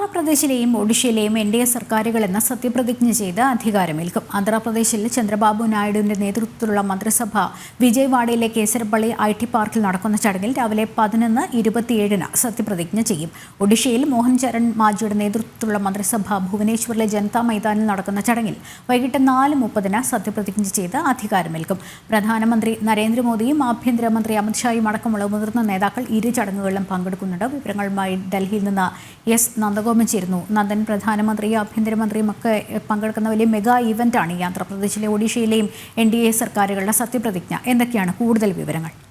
ആന്ധ്രാപ്രദേശിലെയും ഒഡീഷയിലെയും N D A സർക്കാരുകൾ എന്ന സത്യപ്രതിജ്ഞ ചെയ്ത് അധികാരമേൽക്കും. ആന്ധ്രാപ്രദേശിൽ ചന്ദ്രബാബു നായിഡുവിന്റെ നേതൃത്വത്തിലുള്ള മന്ത്രിസഭ വിജയവാഡയിലെ കേസരപ്പള്ളി ഐ ടി പാർക്കിൽ നടക്കുന്ന ചടങ്ങിൽ രാവിലെ പതിനൊന്ന് ഇരുപത്തിയേഴിന് സത്യപ്രതിജ്ഞ ചെയ്യും. ഒഡീഷയിൽ മോഹൻ ചരൺ മാജിയുടെ നേതൃത്വത്തിലുള്ള മന്ത്രിസഭ ഭുവനേശ്വറിലെ ജനതാ മൈതാനിൽ നടക്കുന്ന ചടങ്ങിൽ വൈകിട്ട് നാല് മുപ്പതിന് സത്യപ്രതിജ്ഞ ചെയ്ത് അധികാരമേൽക്കും. പ്രധാനമന്ത്രി നരേന്ദ്രമോദിയും ആഭ്യന്തരമന്ത്രി അമിത്ഷായും അടക്കമുള്ള മുതിർന്ന നേതാക്കൾ ഇരു ചടങ്ങുകളിലും പങ്കെടുക്കുന്നുണ്ട്. വിവരങ്ങളുമായി ഡൽഹിയിൽ നിന്ന് എസ് നന്ദഗോപൻ ചേരുന്നു നന്ദൻ പ്രധാനമന്ത്രി ആഭ്യന്തരമന്ത്രിയും ഒക്കെ പങ്കെടുക്കുന്ന വലിയ മെഗാ ഇവന്റാണ് ഈ ആന്ധ്രാപ്രദേശിലെ ഒഡീഷയിലെയും എൻ ഡി എ സർക്കാരുകളുടെ സത്യപ്രതിജ്ഞ. എന്തൊക്കെയാണ് കൂടുതൽ വിവരങ്ങൾ?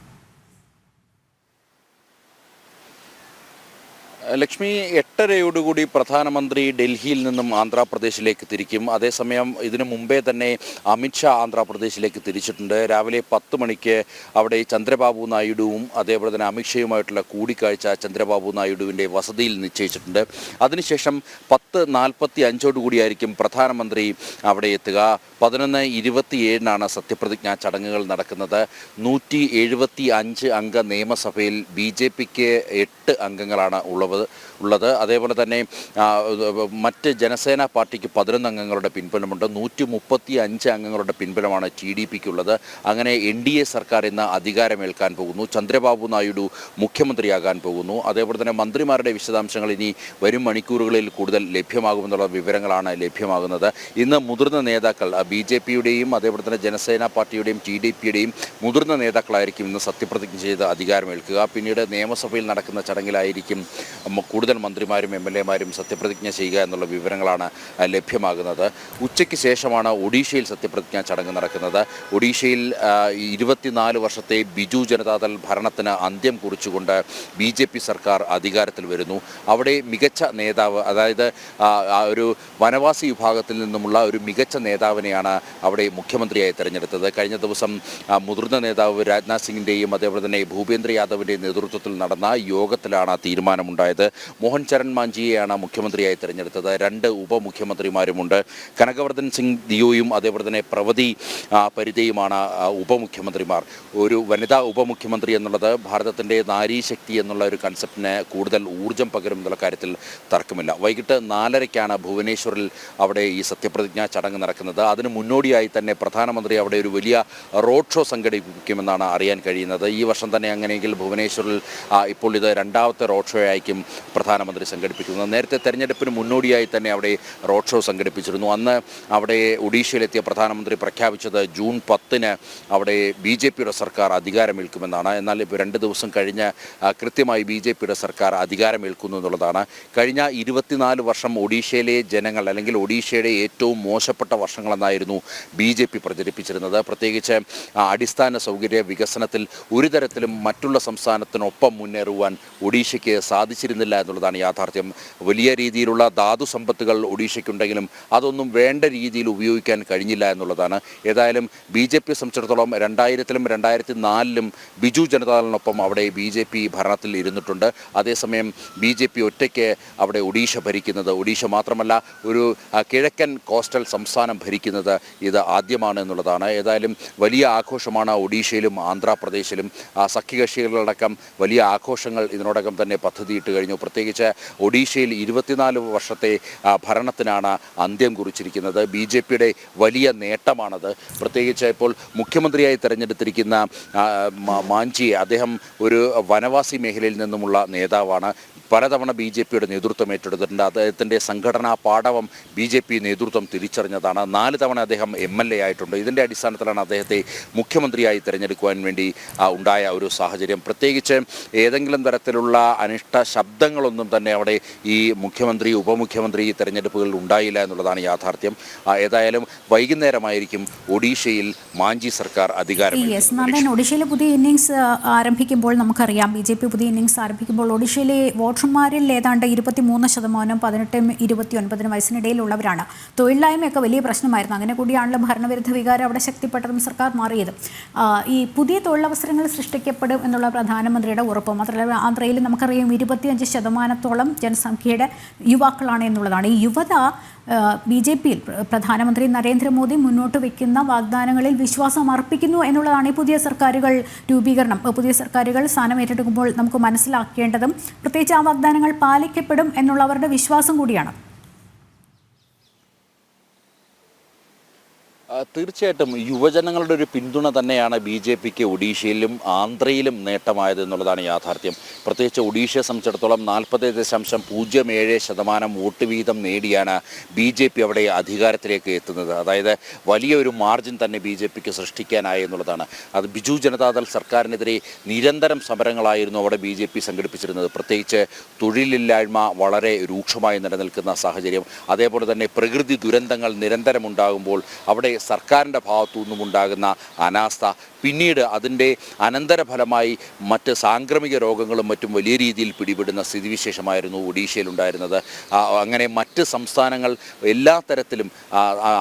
ലക്ഷ്മി എട്ടരയോടുകൂടി പ്രധാനമന്ത്രി ഡൽഹിയിൽ നിന്നും ആന്ധ്രാപ്രദേശിലേക്ക് തിരിക്കും. അതേസമയം ഇതിനു മുമ്പേ തന്നെ അമിത്ഷാ ആന്ധ്രാപ്രദേശിലേക്ക് തിരിച്ചിട്ടുണ്ട്. രാവിലെ പത്ത് മണിക്ക് അവിടെ ചന്ദ്രബാബു നായിഡുവും അതേപോലെ തന്നെ അമിത്ഷയുമായിട്ടുള്ള കൂടിക്കാഴ്ച ചന്ദ്രബാബു നായിഡുവിന്റെ വസതിയിൽ നിശ്ചയിച്ചിട്ടുണ്ട്. അതിനുശേഷം പത്ത് നാൽപ്പത്തി അഞ്ചോടുകൂടിയായിരിക്കും പ്രധാനമന്ത്രി അവിടെ എത്തുക. പതിനൊന്ന് ഇരുപത്തിയേഴിനാണ് സത്യപ്രതിജ്ഞാ ചടങ്ങുകൾ നടക്കുന്നത്. നൂറ്റി എഴുപത്തി അഞ്ച് അംഗ നിയമസഭയിൽ ബി ജെ പിക്ക് എട്ട് അംഗങ്ങളാണ് ഉള്ളത്. ഉള്ളത്. അതേപോലെ തന്നെ മറ്റ് ജനസേന പാർട്ടിക്ക് പതിനൊന്ന് അംഗങ്ങളുടെ പിൻബലമുണ്ട്. നൂറ്റി മുപ്പത്തി അഞ്ച് അംഗങ്ങളുടെ പിൻബലമാണ് ടി ഡി പിക്കുള്ളത്. അങ്ങനെ എൻ ഡി എ സർക്കാർ ഇന്ന് അധികാരമേൽക്കാൻ പോകുന്നു. ചന്ദ്രബാബു നായിഡു മുഖ്യമന്ത്രിയാകാൻ പോകുന്നു. അതേപോലെ തന്നെ മന്ത്രിമാരുടെ വിശദാംശങ്ങൾ ഇനി വരും മണിക്കൂറുകളിൽ കൂടുതൽ ലഭ്യമാകുമെന്നുള്ള വിവരങ്ങളാണ് ലഭ്യമാകുന്നത്. ഇന്ന് മുതിർന്ന നേതാക്കൾ ബി ജെ പിയുടെയും അതേപോലെ തന്നെ ജനസേന പാർട്ടിയുടെയും ടി ഡി പിയുടെയും മുതിർന്ന നേതാക്കളായിരിക്കും ഇന്ന് സത്യപ്രതിജ്ഞ ചെയ്ത് അധികാരമേൽക്കുക. പിന്നീട് നിയമസഭയിൽ നടക്കുന്ന ചടങ്ങിലായിരിക്കും കൂടുതൽ മന്ത്രിമാരും എം എൽ എമാരും സത്യപ്രതിജ്ഞ ചെയ്യുക എന്നുള്ള വിവരങ്ങളാണ് ലഭ്യമാകുന്നത്. ഉച്ചയ്ക്ക് ശേഷമാണ് ഒഡീഷയിൽ സത്യപ്രതിജ്ഞാ ചടങ്ങ് നടക്കുന്നത്. ഒഡീഷയിൽ ഇരുപത്തിനാല് വർഷത്തെ ബിജു ജനതാദൾ ഭരണത്തിന് അന്ത്യം കുറിച്ചുകൊണ്ട് ബി ജെ പി സർക്കാർ അധികാരത്തിൽ വരുന്നു. അവിടെ മികച്ച നേതാവ് അതായത് ഒരു വനവാസി വിഭാഗത്തിൽ നിന്നുമുള്ള ഒരു മികച്ച നേതാവിനെയാണ് അവിടെ മുഖ്യമന്ത്രിയായി തെരഞ്ഞെടുത്തത്. കഴിഞ്ഞ ദിവസം മുതിർന്ന നേതാവ് രാജ്നാഥ് സിംഗിന്റെയും അതേപോലെ തന്നെ ഭൂപേന്ദ്ര യാദവിന്റെയും നേതൃത്വത്തിൽ നടന്ന യോഗത്തിലാണ് തീരുമാനമുണ്ടായത്. മോഹൻ ചരൺ മാഞ്ചിയെയാണ് മുഖ്യമന്ത്രിയായി തിരഞ്ഞെടുത്തത്. രണ്ട് ഉപമുഖ്യമന്ത്രിമാരുമുണ്ട്. കനകവർദ്ധൻ സിംഗ് ദിയോയും അതേപോലെ തന്നെ പ്രവതി പരിതയുമാണ് ഉപമുഖ്യമന്ത്രിമാർ. ഒരു വനിതാ ഉപമുഖ്യമന്ത്രി എന്നുള്ളത് ഭാരതത്തിന്റെ നാരീശക്തി എന്നുള്ള ഒരു കൺസെപ്റ്റിന് കൂടുതൽ ഊർജം പകരും എന്നുള്ള കാര്യത്തിൽ തർക്കമില്ല. വൈകിട്ട് നാലരയ്ക്കാണ് ഭുവനേശ്വറിൽ അവിടെ ഈ സത്യപ്രതിജ്ഞാ ചടങ്ങ് നടക്കുന്നത്. അതിന് മുന്നോടിയായി തന്നെ പ്രധാനമന്ത്രി അവിടെ ഒരു വലിയ റോഡ് ഷോ സംഘടിപ്പിക്കുമെന്നാണ് അറിയാൻ കഴിയുന്നത്. ഈ വർഷം തന്നെ അങ്ങനെയെങ്കിൽ ഭുവനേശ്വറിൽ ഇപ്പോൾ ഇത് രണ്ടാമത്തെ റോഡ് ഷോ ആയിരിക്കും പ്രധാനമന്ത്രി സംഘടിപ്പിക്കുന്നത് നേരത്തെ തെരഞ്ഞെടുപ്പിന് മുന്നോടിയായി തന്നെ അവിടെ റോഡ് ഷോ സംഘടിപ്പിച്ചിരുന്നു. അന്ന് അവിടെ ഒഡീഷയിലെത്തിയ പ്രധാനമന്ത്രി പ്രഖ്യാപിച്ചത് ജൂൺ പത്തിന് അവിടെ ബി ജെ പിയുടെ സർക്കാർ അധികാരമേൽക്കുമെന്നാണ്. എന്നാൽ ഇപ്പോൾ രണ്ട് ദിവസം കഴിഞ്ഞ് കൃത്യമായി ബി ജെ പിയുടെ സർക്കാർ അധികാരമേൽക്കുന്നു എന്നുള്ളതാണ്. കഴിഞ്ഞ ഇരുപത്തിനാല് വർഷം ഒഡീഷയിലെ ജനങ്ങൾ അല്ലെങ്കിൽ ഒഡീഷയുടെ ഏറ്റവും മോശപ്പെട്ട വർഷങ്ങളെന്നായിരുന്നു ബി ജെ പി പ്രചരിപ്പിച്ചിരുന്നത്. പ്രത്യേകിച്ച് അടിസ്ഥാന സൗകര്യ വികസനത്തിൽ ഒരു തരത്തിലും മറ്റുള്ള സംസ്ഥാനത്തിനൊപ്പം മുന്നേറുവാൻ ഒഡീഷയ്ക്ക് സാധിച്ചിരുന്നില്ല. എന്നുള്ളതാണ് യാഥാർത്ഥ്യം. വലിയ രീതിയിലുള്ള ധാതു സമ്പത്തുകൾ ഒഡീഷയ്ക്കുണ്ടെങ്കിലും അതൊന്നും വേണ്ട രീതിയിൽ ഉപയോഗിക്കാൻ കഴിഞ്ഞില്ല എന്നുള്ളതാണ്. ഏതായാലും ബി ജെ പിയെ സംബന്ധിച്ചിടത്തോളം രണ്ടായിരത്തിലും രണ്ടായിരത്തി നാലിലും ബിജു ജനതാദളിനൊപ്പം അവിടെ ബി ജെ പി ഭരണത്തിൽ ഇരുന്നിട്ടുണ്ട്. അതേസമയം ബി ജെ പി ഒറ്റയ്ക്ക് അവിടെ ഒഡീഷ ഭരിക്കുന്നത് ഒഡീഷ മാത്രമല്ല ഒരു കിഴക്കൻ കോസ്റ്റൽ സംസ്ഥാനം ഭരിക്കുന്നത് ഇത് ആദ്യമാണ് എന്നുള്ളതാണ്. ഏതായാലും വലിയ ആഘോഷമാണ് ഒഡീഷയിലും ആന്ധ്രാപ്രദേശിലും. സഖ്യകക്ഷികളടക്കം വലിയ ആഘോഷങ്ങൾ ഇതിനോടകം തന്നെ പദ്ധതിയിട്ട് കഴിഞ്ഞു. പ്രത്യേകിച്ച് ഒഡീഷയിൽ ഇരുപത്തിനാല് വർഷത്തെ ഭരണത്തിനാണ് അന്ത്യം കുറിച്ചിരിക്കുന്നത്. ബി ജെ പിയുടെ വലിയ നേട്ടമാണത്. പ്രത്യേകിച്ച് ഇപ്പോൾ മുഖ്യമന്ത്രിയായി തെരഞ്ഞെടുത്തിരിക്കുന്ന മാഞ്ചി അദ്ദേഹം ഒരു വനവാസി മേഖലയിൽ നിന്നുമുള്ള നേതാവാണ്. പലതവണ ബി ജെ പിയുടെ നേതൃത്വം ഏറ്റെടുത്തിട്ടുണ്ട്. അദ്ദേഹത്തിന്റെ സംഘടനാ പാഠവം ബി ജെ പി നേതൃത്വം തിരിച്ചറിഞ്ഞതാണ്. നാല് തവണ അദ്ദേഹം എം എൽ എ ആയിട്ടുണ്ട്. ഇതിന്റെ അടിസ്ഥാനത്തിലാണ് അദ്ദേഹത്തെ മുഖ്യമന്ത്രിയായി തിരഞ്ഞെടുക്കുവാൻ വേണ്ടി ഉണ്ടായ ഒരു സാഹചര്യം. പ്രത്യേകിച്ച് ഏതെങ്കിലും തരത്തിലുള്ള അനിഷ്ട ശബ്ദങ്ങളൊന്നും തന്നെ അവിടെ ഈ മുഖ്യമന്ത്രി ഉപമുഖ്യമന്ത്രി തിരഞ്ഞെടുപ്പുകളിൽ ഉണ്ടായില്ല എന്നുള്ളതാണ് യാഥാർത്ഥ്യം. ഏതായാലും വൈകുന്നേരമായിരിക്കും ഒഡീഷയിൽ മാഞ്ചി സർക്കാർ അധികാരം ഒഡീഷയിലെ പുതിയ ഇന്നിങ്സ് ആരംഭിക്കുമ്പോൾ നമുക്കറിയാം. ബി ജെ പി പുതിയ ഇന്നിങ്സ് ആരംഭിക്കുമ്പോൾ ഒഡീഷയിലെ വോട്ടർമാരിൽ ഏതാണ്ട് ഇരുപത്തി മൂന്ന് ശതമാനം പതിനെട്ടും ഇരുപത്തി ഒൻപതിനും വയസ്സിനിടയിലുള്ളവരാണ്. തൊഴിലില്ലായ്മയൊക്കെ വലിയ പ്രശ്നമായിരുന്നു. അങ്ങനെ കൂടിയാണല്ലോ ഭരണവിരുദ്ധ വികാരം അവിടെ ശക്തിപ്പെട്ടതും സർക്കാർ മാറിയതും. ഈ പുതിയ തൊഴിലവസരങ്ങൾ സൃഷ്ടിക്കപ്പെടും എന്നുള്ള പ്രധാനമന്ത്രിയുടെ ഉറപ്പ് മാത്രമല്ല ആന്ധ്രയിൽ നമുക്കറിയാം ഇരുപത്തിയഞ്ച് ശതമാനത്തോളം ജനസംഖ്യയുടെ യുവാക്കളാണ് എന്നുള്ളതാണ്. ഈ യുവത ബി ജെ പിയിൽ പ്രധാനമന്ത്രി നരേന്ദ്രമോദി മുന്നോട്ട് വയ്ക്കുന്ന വാഗ്ദാനങ്ങളിൽ വിശ്വാസം അർപ്പിക്കുന്നു എന്നുള്ളതാണ് ഈ പുതിയ സർക്കാരുകൾ രൂപീകരണം. പുതിയ സർക്കാരുകൾ സ്ഥാനം ഏറ്റെടുക്കുമ്പോൾ നമുക്ക് മനസ്സിലാക്കേണ്ടതും പ്രത്യേകിച്ച് ആ വാഗ്ദാനങ്ങൾ പാലിക്കപ്പെടും എന്നുള്ളവരുടെ വിശ്വാസം കൂടിയാണ്. തീർച്ചയായിട്ടും യുവജനങ്ങളുടെ ഒരു പിന്തുണ തന്നെയാണ് ബി ജെ പിക്ക് ഒഡീഷയിലും ആന്ധ്രയിലും നേട്ടമായത് എന്നുള്ളതാണ് യാഥാർത്ഥ്യം. പ്രത്യേകിച്ച് ഒഡീഷയെ സംബന്ധിച്ചിടത്തോളം നാൽപ്പത് ദശാംശം പൂജ്യം ഏഴ് ശതമാനം വോട്ട് വീതം നേടിയാണ് ബി ജെ പി അവിടെ അധികാരത്തിലേക്ക് എത്തുന്നത്. അതായത് വലിയൊരു മാർജിൻ തന്നെ ബി ജെ പിക്ക് സൃഷ്ടിക്കാനായി എന്നുള്ളതാണ്. അത് ബിജു ജനതാദൾ സർക്കാരിനെതിരെ നിരന്തരം സമരങ്ങളായിരുന്നു അവിടെ ബി ജെ പി സംഘടിപ്പിച്ചിരുന്നത്. പ്രത്യേകിച്ച് തൊഴിലില്ലായ്മ വളരെ രൂക്ഷമായി നിലനിൽക്കുന്ന സാഹചര്യം. അതേപോലെ തന്നെ പ്രകൃതി ദുരന്തങ്ങൾ നിരന്തരം ഉണ്ടാകുമ്പോൾ അവിടെ സർക്കാരിന്റെ ഭാഗത്തു നിന്നും ഉണ്ടാകുന്ന അനാസ്ഥ പിന്നീട് അതിന്റെ അനന്തരഫലമായി മറ്റ് സാംക്രമിക രോഗങ്ങളും മറ്റും വലിയ രീതിയിൽ പിടിപെടുന്ന സ്ഥിതിവിശേഷമായിരുന്നു ഒഡീഷയിലുണ്ടായിരുന്നത്. അങ്ങനെ മറ്റ് സംസ്ഥാനങ്ങൾ എല്ലാ തരത്തിലും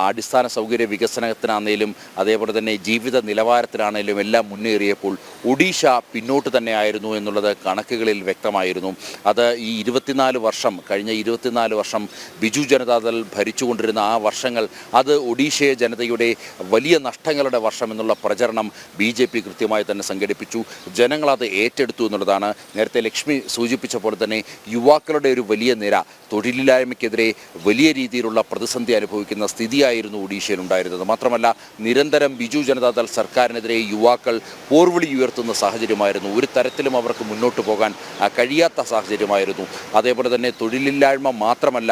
അടിസ്ഥാന സൗകര്യ വികസനത്തിനാണേലും അതേപോലെ തന്നെ ജീവിത നിലവാരത്തിലാണേലും എല്ലാം മുന്നേറിയപ്പോൾ ഒഡീഷ പിന്നോട്ട് തന്നെയായിരുന്നു എന്നുള്ളത് കണക്കുകളിൽ വ്യക്തമായിരുന്നു. അത് ഈ ഇരുപത്തിനാല് വർഷം കഴിഞ്ഞ ഇരുപത്തിനാല് വർഷം ബിജു ജനതാദൾ ഭരിച്ചുകൊണ്ടിരുന്ന ആ വർഷങ്ങൾ അത് ഒഡീഷയെ ജനതയുടെ വലിയ നഷ്ടങ്ങളുടെ വർഷം എന്നുള്ള പ്രചരണം ബി ജെ പി കൃത്യമായി തന്നെ സംഘടിപ്പിച്ചു. ജനങ്ങളത് ഏറ്റെടുത്തു എന്നുള്ളതാണ് നേരത്തെ ലക്ഷ്മി സൂചിപ്പിച്ച പോലെ തന്നെ യുവാക്കളുടെ ഒരു വലിയ നിര. തൊഴിലില്ലായ്മയ്ക്കെതിരെ വലിയ രീതിയിലുള്ള പ്രതിസന്ധി അനുഭവിക്കുന്ന സ്ഥിതിയായിരുന്നു ഒഡീഷയിൽ ഉണ്ടായിരുന്നത്. മാത്രമല്ല നിരന്തരം ബിജു ജനതാദൾ സർക്കാരിനെതിരെ യുവാക്കൾ പോർവിളി ഉയർത്തുന്ന സാഹചര്യമായിരുന്നു. ഒരു തരത്തിലും അവർക്ക് മുന്നോട്ട് പോകാൻ കഴിയാത്ത സാഹചര്യമായിരുന്നു. അതേപോലെ തന്നെ തൊഴിലില്ലായ്മ മാത്രമല്ല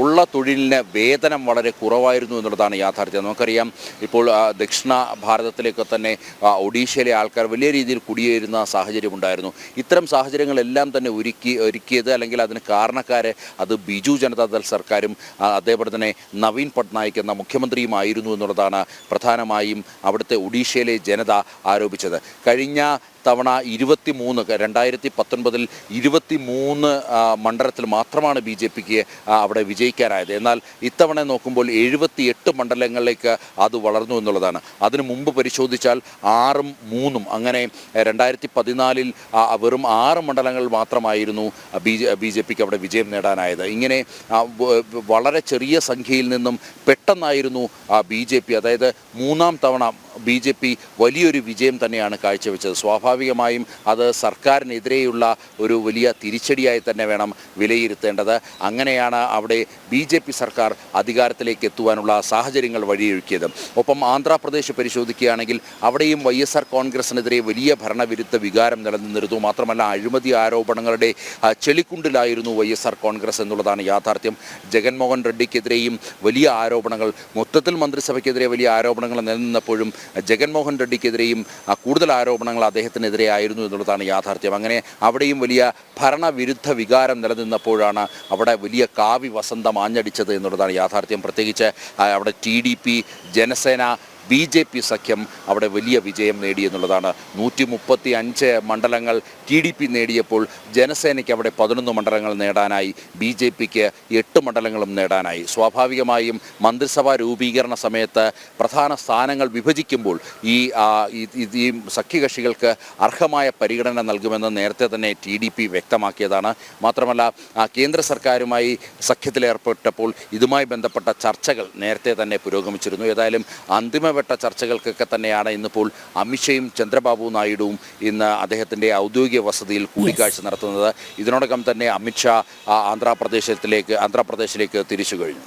ഉള്ള തൊഴിലിന് വേതനം വളരെ കുറവായിരുന്നു എന്നുള്ളതാണ് യാഥാർത്ഥ്യം. നമുക്കറിയാം ഇപ്പോൾ ദക്ഷിണ ഭാരതത്തിലേക്ക് തന്നെ ആ, ഒഡീഷയിലെ ആൾക്കാർ വലിയ രീതിയിൽ കുടിയേറുന്ന സാഹചര്യമുണ്ടായിരുന്നു ഇത്തരം സാഹചര്യങ്ങളെല്ലാം തന്നെ ഒരുക്കി ഒരുക്കിയത് അല്ലെങ്കിൽ അതിന് കാരണക്കാരെ അത് ബിജു ജനതാദൾ സർക്കാരും അതേപോലെ തന്നെ നവീൻ പട്നായിക് എന്ന മുഖ്യമന്ത്രിയുമായിരുന്നു എന്നുള്ളതാണ് പ്രധാനമായും അവിടുത്തെ ഒഡീഷയിലെ ജനത ആരോപിച്ചത്. കഴിഞ്ഞ തവണ ഇരുപത്തി മൂന്ന് രണ്ടായിരത്തി പത്തൊൻപതിൽ ഇരുപത്തി മൂന്ന് മണ്ഡലത്തിൽ മാത്രമാണ് ബി ജെ പിക്ക് അവിടെ വിജയിക്കാനായത്. എന്നാൽ ഇത്തവണ നോക്കുമ്പോൾ എഴുപത്തി എട്ട് മണ്ഡലങ്ങളിലേക്ക് അത് വളർന്നു എന്നുള്ളതാണ്. അതിനു മുമ്പ് പരിശോധിച്ചാൽ ആറും മൂന്നും അങ്ങനെ രണ്ടായിരത്തി പതിനാലിൽ വെറും ആറ് മണ്ഡലങ്ങൾ മാത്രമായിരുന്നു ബി ബി ജെ പിക്ക് അവിടെ വിജയം നേടാനായത്. ഇങ്ങനെ വളരെ ചെറിയ സംഖ്യയിൽ നിന്നും പെട്ടെന്നായിരുന്നു ബി ജെ പി അതായത് മൂന്നാം തവണ ബി ജെ പി വലിയൊരു വിജയം തന്നെയാണ് കാഴ്ചവെച്ചത്. സ്വാഭാവികമായും അത് സർക്കാരിനെതിരെയുള്ള ഒരു വലിയ തിരിച്ചടിയായി തന്നെ വേണം വിലയിരുത്തേണ്ടത്. അങ്ങനെയാണ് അവിടെ ബി ജെ പി സർക്കാർ അധികാരത്തിലേക്ക് എത്തുവാനുള്ള സാഹചര്യങ്ങൾ വഴിയൊരുക്കിയത്. ഒപ്പം ആന്ധ്രാപ്രദേശ് പരിശോധിക്കുകയാണെങ്കിൽ അവിടെയും വൈ എസ് ആർ കോൺഗ്രസിനെതിരെ വലിയ ഭരണവിരുദ്ധ വികാരം നിലനിന്നിരുന്നു. മാത്രമല്ല അഴിമതി ആരോപണങ്ങളുടെ ചെളിക്കുണ്ടിലായിരുന്നു വൈ എസ് ആർ കോൺഗ്രസ് എന്നുള്ളതാണ് യാഥാർത്ഥ്യം. ജഗൻമോഹൻ റെഡ്ഡിക്കെതിരെയും വലിയ ആരോപണങ്ങൾ മൊത്തത്തിൽ മന്ത്രിസഭയ്ക്കെതിരെ വലിയ ആരോപണങ്ങൾ നിലനിന്നപ്പോഴും ജഗൻമോഹൻ റെഡ്ഡിക്കെതിരെയും കൂടുതൽ ആരോപണങ്ങൾ അദ്ദേഹത്തിനെതിരെ ആയിരുന്നു എന്നുള്ളതാണ് യാഥാർത്ഥ്യം. അങ്ങനെ അവിടെയും വലിയ ഭരണവിരുദ്ധ വികാരം നിലനിന്നപ്പോഴാണ് അവിടെ വലിയ കാവി വസന്തം ആഞ്ഞടിച്ചത് എന്നുള്ളതാണ് യാഥാർത്ഥ്യം. പ്രത്യേകിച്ച് അവിടെ T Janasena B J P സഖ്യം അവിടെ വലിയ വിജയം നേടി എന്നുള്ളതാണ്. നൂറ്റി മുപ്പത്തി അഞ്ച് മണ്ഡലങ്ങൾ ടി ഡി പി നേടിയപ്പോൾ ജനസേനയ്ക്ക് അവിടെ പതിനൊന്ന് മണ്ഡലങ്ങൾ നേടാനായി ബി ജെ പിക്ക് എട്ട് മണ്ഡലങ്ങളും നേടാനായി. സ്വാഭാവികമായും മന്ത്രിസഭാ രൂപീകരണ സമയത്ത് പ്രധാന സ്ഥാനങ്ങൾ വിഭജിക്കുമ്പോൾ ഈ ഈ- സഖ്യകക്ഷികൾക്ക് അർഹമായ പരിഗണന നൽകുമെന്ന് നേരത്തെ തന്നെ ടി ഡി പി വ്യക്തമാക്കിയതാണ്. മാത്രമല്ല കേന്ദ്ര സർക്കാരുമായി സഖ്യത്തിലേർപ്പെട്ടപ്പോൾ ഇതുമായി ബന്ധപ്പെട്ട ചർച്ചകൾ നേരത്തെ തന്നെ പുരോഗമിച്ചിരുന്നു. ഏതായാലും അന്തിമവട്ട ചർച്ചകൾക്കൊക്കെ തന്നെയാണ് ഇന്നിപ്പോൾ അമിത്ഷയും ചന്ദ്രബാബു നായിഡുവും ഇന്ന് അദ്ദേഹത്തിന്റെ ഔദ്യോഗിക വസതിയിൽ കൂടിക്കാഴ്ച നടത്തുന്നത്. ഇതിനോടകം തന്നെ അമിത്ഷാ ആന്ധ്രാപ്രദേശത്തിലേക്ക് ആന്ധ്രാപ്രദേശിലേക്ക് തിരിച്ചു കഴിഞ്ഞു.